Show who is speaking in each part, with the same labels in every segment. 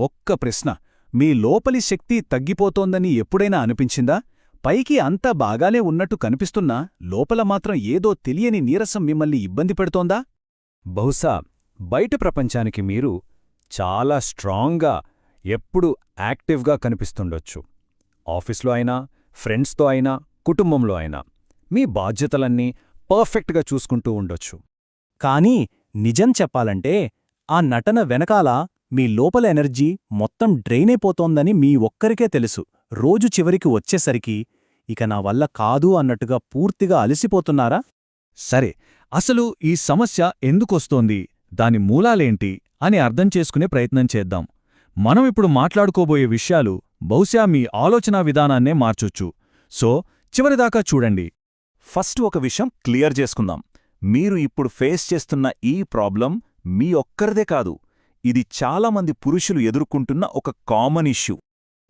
Speaker 1: ఒక్క ప్రశ్న. మీ లోపలి శక్తి తగ్గిపోతోందని ఎప్పుడైనా అనిపించిందా? పైకి అంతా బాగానే ఉన్నట్టు కనిపిస్తున్నా లోపల మాత్రం ఏదో తెలియని నీరసం మిమ్మల్ని ఇబ్బంది పెడుతోందా? బహుశా బయట ప్రపంచానికి మీరు చాలా స్ట్రాంగ్గా ఎప్పుడూ యాక్టివ్గా కనిపిస్తుండొచ్చు. ఆఫీస్లో అయినా ఫ్రెండ్స్తో అయినా కుటుంబంలో అయినా మీ బాధ్యతలన్నీ పర్ఫెక్ట్గా చూసుకుంటూ ఉండొచ్చు.
Speaker 2: కానీ నిజం చెప్పాలంటే ఆ నటన వెనకాల మీ లోపల ఎనర్జీ మొత్తం డ్రైనైపోతోందని మీ ఒక్కరికే తెలుసు. రోజు చివరికి వచ్చేసరికి ఇక నా వల్ల కాదు అన్నట్టుగా పూర్తిగా అలసిపోతున్నారా?
Speaker 1: సరే అసలు ఈ సమస్య ఎందుకొస్తోంది? దాని మూలాలేంటి? అని అర్థం చేసుకునే ప్రయత్నం చేద్దాం. మనం ఇప్పుడు మాట్లాడుకోబోయే విషయాలు బహుశా మీ ఆలోచనా విధానాన్నే మార్చొచ్చు. సో చివరిదాకా చూడండి.
Speaker 3: ఫస్ట్ ఒక విషయం క్లియర్ చేసుకుందాం. మీరు ఇప్పుడు ఫేస్ చేస్తున్న ఈ ప్రాబ్లం మీ ఒక్కరిదే కాదు ఇది చాలామంది పురుషులు ఎదుర్కొంటున్న ఒక కామన్ ఇష్యూ.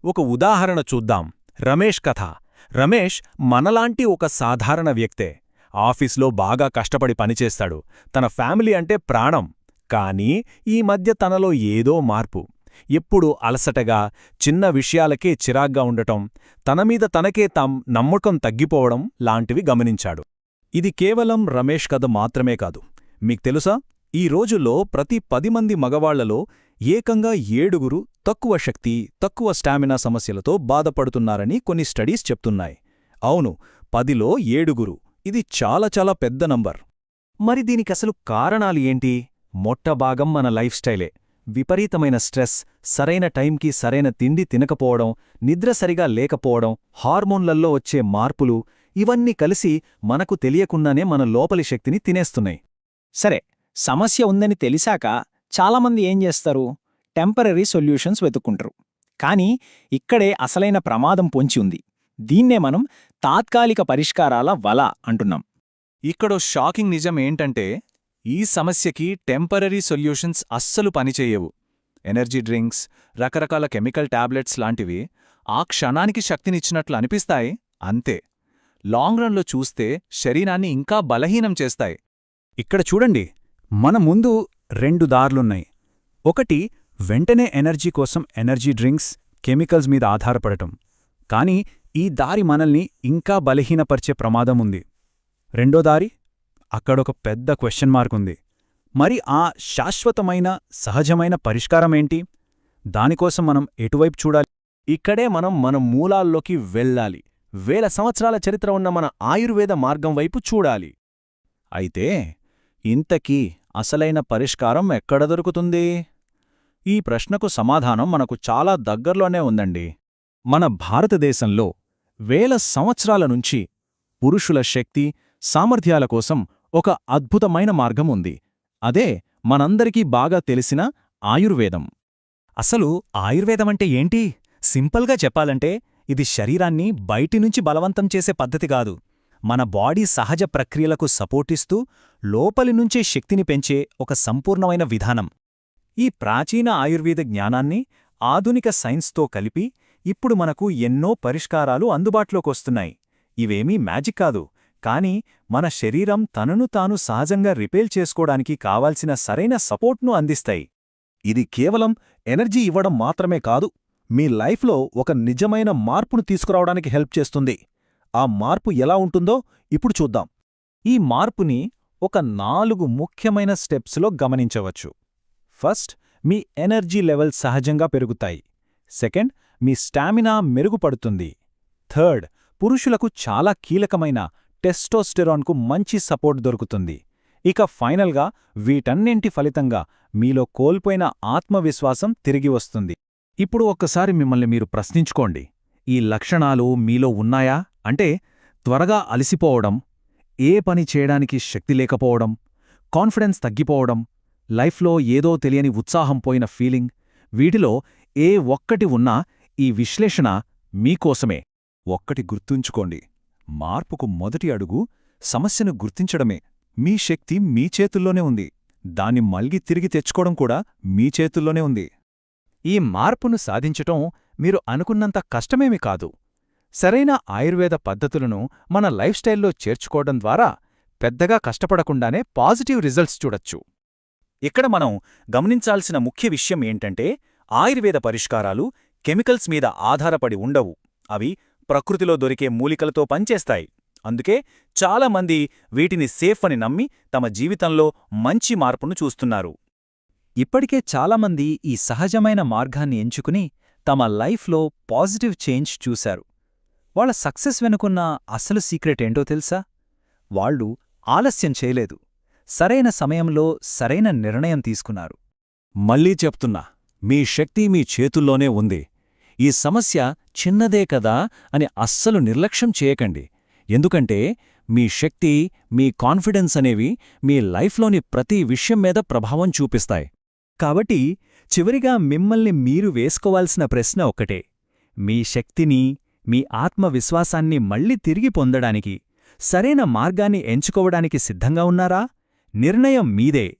Speaker 2: ఒక ఉదాహరణ చూద్దాం. రమేష్ కథ. రమేష్ మనలాంటి ఒక సాధారణ వ్యక్తే. ఆఫీస్లో బాగా కష్టపడి పనిచేస్తాడు. తన ఫ్యామిలీ అంటే ప్రాణం. కానీ ఈ మధ్య తనలో ఏదో మార్పు. ఎప్పుడూ అలసటగా చిన్న విషయాలకే చిరాగ్గా ఉండటం తనమీద తనకే తాం నమ్మకం తగ్గిపోవడం లాంటివి గమనించాడు. ఇది కేవలం రమేష్ కథ మాత్రమే కాదు. మీకు తెలుసా? ఈ రోజుల్లో ప్రతి పది మంది మగవాళ్ళలో ఏకంగా ఏడుగురు తక్కువ శక్తి తక్కువ స్టామినా సమస్యలతో బాధపడుతున్నారని కొన్ని స్టడీస్ చెప్తున్నాయి. అవును పదిలో ఏడుగురు. ఇది చాలా చాలా పెద్ద నంబర్. మరి దీనికసలు కారణాలు ఏంటి? మొట్టభాగం మన లైఫ్ స్టైలే. విపరీతమైన స్ట్రెస్ సరైన టైంకి సరైన తిండి తినకపోవడం నిద్ర సరిగా లేకపోవడం హార్మోన్లల్లో వచ్చే మార్పులు ఇవన్నీ కలిసి మనకు తెలియకుండానే మన లోపలి శక్తిని తినేస్తున్నాయి.
Speaker 4: సరే సమస్య ఉందని తెలిసాక చాలామంది ఏం చేస్తారు? టెంపరరీ సొల్యూషన్స్ వెతుక్కుంటారు. కానీ ఇక్కడే అసలైన ప్రమాదం పొంచి ఉంది. దీన్నే మనం తాత్కాలిక పరిష్కారాల వల అంటున్నాం.
Speaker 2: ఇక్కడో షాకింగ్ నిజం ఏంటంటే ఈ సమస్యకి టెంపరరీ సొల్యూషన్స్ అస్సలు పనిచేయవు. ఎనర్జీ డ్రింక్స్ రకరకాల కెమికల్ టాబ్లెట్స్ లాంటివి ఆ క్షణానికి శక్తినిచ్చినట్లు అనిపిస్తాయి అంతే. లాంగ్ రన్లో చూస్తే శరీరాన్ని ఇంకా బలహీనం చేస్తాయి.
Speaker 1: ఇక్కడ చూడండి మన ముందు రెండు దారులున్నాయి. ఒకటి వెంటనే ఎనర్జీ కోసం ఎనర్జీ డ్రింక్స్ కెమికల్స్ మీద ఆధారపడటం. కానీ ఈ దారి మనల్ని ఇంకా బలహీనపరిచే ప్రమాదం ఉంది. రెండో దారి అక్కడొక పెద్ద క్వశ్చన్ మార్క్ ఉంది. మరి ఆ శాశ్వతమైన సహజమైన పరిష్కారమేంటి దానికోసం మనం ఎటువైపు చూడాలి?
Speaker 2: ఇక్కడే మనం మన మూలాల్లోకి వెళ్ళాలి. వేల సంవత్సరాల చరిత్ర ఉన్న మన ఆయుర్వేద మార్గం వైపు చూడాలి. అయితే ఇంతకీ అసలైన పరిష్కారం ఎక్కడ దొరుకుతుంది? ఈ ప్రశ్నకు సమాధానం మనకు చాలా దగ్గర్లోనే ఉందండి. మన భారతదేశంలో వేల సంవత్సరాల నుంచి పురుషుల శక్తి సామర్థ్యాల కోసం ఒక అద్భుతమైన మార్గం ఉంది. అదే మనందరికీ బాగా తెలిసిన ఆయుర్వేదం. అసలు ఆయుర్వేదమంటే ఏంటి? సింపుల్గా చెప్పాలంటే ఇది శరీరాన్ని బయటినుంచి బలవంతం చేసే పద్ధతి కాదు. మన బాడీ సహజ ప్రక్రియలకు సపోర్టిస్తూ లోపలి నుంచే శక్తిని పెంచే ఒక సంపూర్ణమైన విధానం. ఈ ప్రాచీన ఆయుర్వేద జ్ఞానాన్ని ఆధునిక సైన్స్తో కలిపి ఇప్పుడు మనకు ఎన్నో పరిష్కారాలు అందుబాటులోకొస్తున్నాయి ఇవేమీ మ్యాజిక్ కాదు కానీ మన శరీరం తనను తాను సహజంగా రిపేల్ చేసుకోవడానికి కావాల్సిన సరైన సపోర్ట్ను అందిస్తాయి.
Speaker 3: ఇది కేవలం ఎనర్జీ ఇవ్వడం మాత్రమే కాదు మీ లైఫ్లో ఒక నిజమైన మార్పును తీసుకురావడానికి హెల్ప్ చేస్తుంది. ఆ మార్పు ఎలా ఉంటుందో ఇప్పుడు చూద్దాం.
Speaker 2: ఈ మార్పుని ఒక నాలుగు ముఖ్యమైన స్టెప్స్లో గమనించవచ్చు. ఫస్ట్ మీ ఎనర్జీ లెవెల్ సహజంగా పెరుగుతాయి. సెకండ్ మీ స్టామినా మెరుగుపడుతుంది. థర్డ్ పురుషులకు చాలా కీలకమైన టెస్టోస్టెరాన్కు మంచి సపోర్ట్ దొరుకుతుంది. ఇక ఫైనల్గా వీటన్నింటి ఫలితంగా మీలో కోల్పోయిన ఆత్మవిశ్వాసం తిరిగి వస్తుంది. ఇప్పుడు ఒక్కసారి మిమ్మల్ని మీరు ప్రశ్నించుకోండి. ఈ లక్షణాలు మీలో ఉన్నాయా? అంటే త్వరగా అలసిపోవడం ఏ పని చేయడానికి శక్తి లేకపోవడం కాన్ఫిడెన్స్ తగ్గిపోవడం లైఫ్లో ఏదో తెలియని ఉత్సాహం పోయిన ఫీలింగ్ వీటిలో ఏ ఒక్కటి ఉన్నా ఈ విశ్లేషణ మీకోసమే. ఒక్కటి గుర్తుంచుకోండి మార్పుకు మొదటి అడుగు సమస్యను గుర్తించడమే. మీ శక్తి మీ చేతుల్లోనే ఉంది. దాన్ని మల్గి తిరిగి తెచ్చుకోవడం కూడా మీ చేతుల్లోనే ఉంది. ఈ మార్పును సాధించటం మీరు అనుకున్నంత కష్టమేమి కాదు. సరైన ఆయుర్వేద పద్ధతులను మన లైఫ్ స్టైల్లో చేర్చుకోవడం ద్వారా పెద్దగా కష్టపడకుండానే పాజిటివ్ రిజల్ట్స్ చూడొచ్చు. ఇక్కడ మనం గమనించాల్సిన ముఖ్య విషయం ఏంటంటే
Speaker 3: ఆయుర్వేద పరిష్కారాలు కెమికల్స్ మీద ఆధారపడి ఉండవు. అవి ప్రకృతిలో దొరికే మూలికలతో పనిచేస్తాయి. అందుకే చాలామంది వీటిని సేఫ్ అని నమ్మి తమ జీవితంలో మంచి మార్పును చూస్తున్నారు.
Speaker 2: ఇప్పటికే చాలామంది ఈ సహజమైన మార్గాన్ని ఎంచుకుని తమ లైఫ్లో పాజిటివ్ చేంజ్ చూశారు. వాళ్ళ సక్సెస్ వెనుకున్న అసలు సీక్రెట్ ఏంటో తెలుసా? వాళ్ళు ఆలస్యం చేయలేదు. సరైన సమయంలో సరైన నిర్ణయం తీసుకున్నారు.
Speaker 1: మళ్ళీ చెప్తున్నా మీ శక్తి మీ చేతుల్లోనే ఉంది. ఈ సమస్య చిన్నదే కదా అని అస్సలు నిర్లక్ష్యం చేయకండి. ఎందుకంటే మీ శక్తి మీ కాన్ఫిడెన్స్ అనేవి మీ లైఫ్లోని ప్రతి విషయం మీద ప్రభావం చూపిస్తాయి.
Speaker 2: కాబట్టి చివరిగా మిమ్మల్ని మీరు వేసుకోవాల్సిన ప్రశ్న ఒక్కటే. మీ శక్తిని మీ ఆత్మవిశ్వాసాన్ని మళ్ళీ తిరిగి పొందడానికి సరైన మార్గాన్ని ఎంచుకోవడానికి సిద్ధంగా ఉన్నారా? నిర్ణయం మీదే.